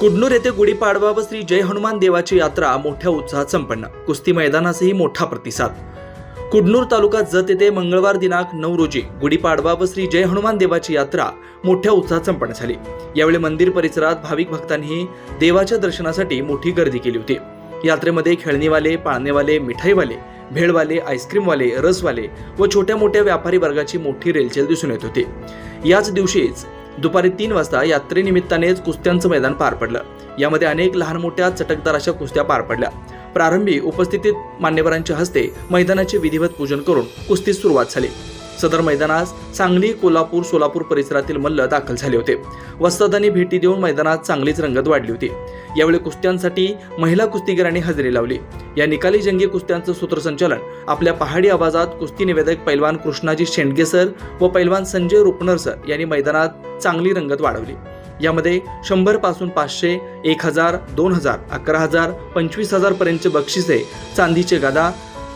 कुडनूर येथे गुढीपाडवा व श्री जय हनुमान देवाची यात्रा मोठ्या उत्साहात संपन्न. कुस्ती मैदानासही मोठा प्रतिसाद. कुडनूर तालुका जत येथे मंगळवार दिनांक नऊ रोजी गुढीपाडवा व श्री जय हनुमान देवाची यात्रा मोठ्या उत्साहात संपन्न झाली. यावेळी मंदिर परिसरात भाविक भक्तांनी देवाच्या दर्शनासाठी मोठी गर्दी केली होती. यात्रेमध्ये खेळणीवाले पाळणेवाले मिठाईवाले भेळवाले आईस्क्रीमवाले रसवाले व छोट्या मोठ्या व्यापारी वर्गाची मोठी रेलचेल दिसून येत होती. याच दिवशीच दुपारी तीन वाजता यात्रेनिमित्तानेच कुस्त्यांचं मैदान पार पडलं. यामध्ये अनेक लहान मोठ्या चटकदार अशा कुस्त्या पार पडल्या. प्रारंभी उपस्थितीत मान्यवरांच्या हस्ते मैदानाचे विधिवत पूजन करून कुस्तीस सुरुवात झाली. सदर मैदानास सांगली कोल्हापूर सोलापूर परिसरातील मल्ल दाखल झाले होते. वस्तादांनी भेटी देऊन मैदानात चांगलीच रंगत वाढली होती. यावेळी कुस्त्यांसाठी महिला कुस्तीगीरांनी हजेरी लावली. या निकाली जंगी कुस्त्यांचं सूत्रसंचालन आपल्या पहाडी आवाजात कुस्ती निवेदक पैलवान कृष्णाजी शेंडगे सर व पैलवान संजय रुपनर सर यांनी मैदानात चांगली रंगत वाढवली. यामध्ये शंभरपासून पाचशे एक हजार दोन हजार अकरा हजार पंचवीस हजार पर्यंतचे बक्षिसे चांदीचे गदा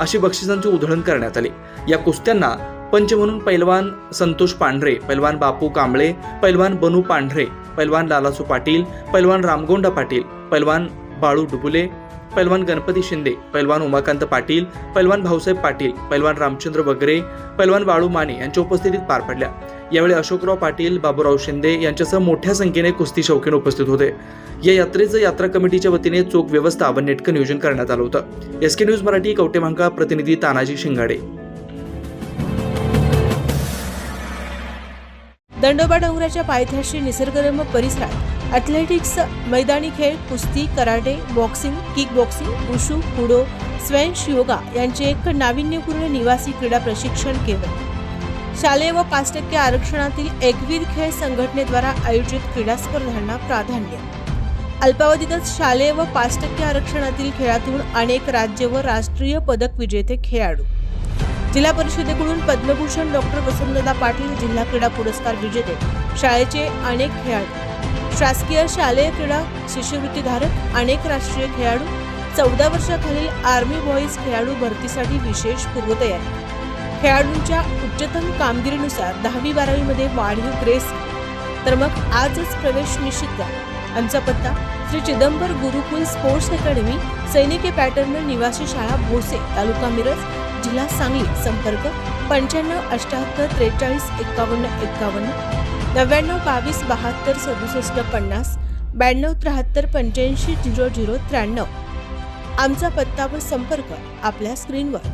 अशी बक्षिसांची उधळण करण्यात आली. या कुस्त्यांना पंच म्हणून पैलवान संतोष पांढरे पैलवान बापू कांबळे पैलवान बनू पांढरे पैलवान लालासू पाटील पैलवान रामगोंडा पाटील पैलवान बाळू डुबुले पैलवान गणपती शिंदे पैलवान उमाकांत पाटील पैलवान भाऊसाहेब पाटील पैलवान रामचंद्र वगरे पैलवान बाळू माने यांच्या उपस्थितीत पार पडल्या. यावेळी अशोकराव पाटील बाबूराव शिंदे यांच्यासह मोठ्या संख्येने कुस्ती शौकीन उपस्थित होते. या यात्रेचं यात्रा कमिटीच्या वतीने चोख व्यवस्था व नेटकं नियोजन करण्यात आलं होतं. एस के न्यूज मराठी कवटेमांका प्रतिनिधी तानाजी शिंगाडे. दंडोबा डोंगराच्या पायथ्याशी निसर्गरम्य परिसरात अथलेटिक्स मैदानी खेळ कुस्ती karate boxing kick boxing wushu kudo स्वयंश yoga यांचे एक नाविन्यपूर्ण निवासी क्रीडा प्रशिक्षण केंद्र. शालेय व पाच टक्के आरक्षणातील एकवीर खेळ संघटनेद्वारा आयोजित क्रीडा स्पर्धांना प्राधान्य. अल्पावधीतच शालेय व पाच टक्के आरक्षणातील खेळातून अनेक राज्य व राष्ट्रीय पदक विजेते खेळाडू जिल्हा परिषदेकडून पद्मभूषण डॉक्टर वसंतदा पाटील जिल्हा क्रीडा पुरस्कार विजेते शाळेचे अनेक खेळाडू शासकीय शालेय क्रीडा शिष्यवृत्तीधारक अनेक राष्ट्रीय खेळाडू चौदा वर्षाखालील आर्मी बॉईज खेळाडू भरतीसाठी विशेष पूर्वतयारी. खेळाडूंच्या उच्चतम कामगिरीनुसार दहावी बारावीमध्ये वाढीव ग्रेस. तर मग आजच प्रवेश निश्चित करा. आमचा पत्ता श्री चिदंबर गुरुकुल स्पोर्ट्स अकॅडमी सैनिकी पॅटर्न निवासी शाळा भोसे तालुका मिरज जिल्हा सांगली संपर्क पंच्याण्णव अठ्याहत्तर त्रेचाळीस एकावन्न एकावन्न नव्याण्णव बावीस बहात्तर सदुसष्ट पन्नास ब्याण्णव त्र्याहत्तर पंच्याऐंशी झिरो झिरो त्र्याण्णव. आमचा पत्ता व संपर्क आपल्या स्क्रीनवर.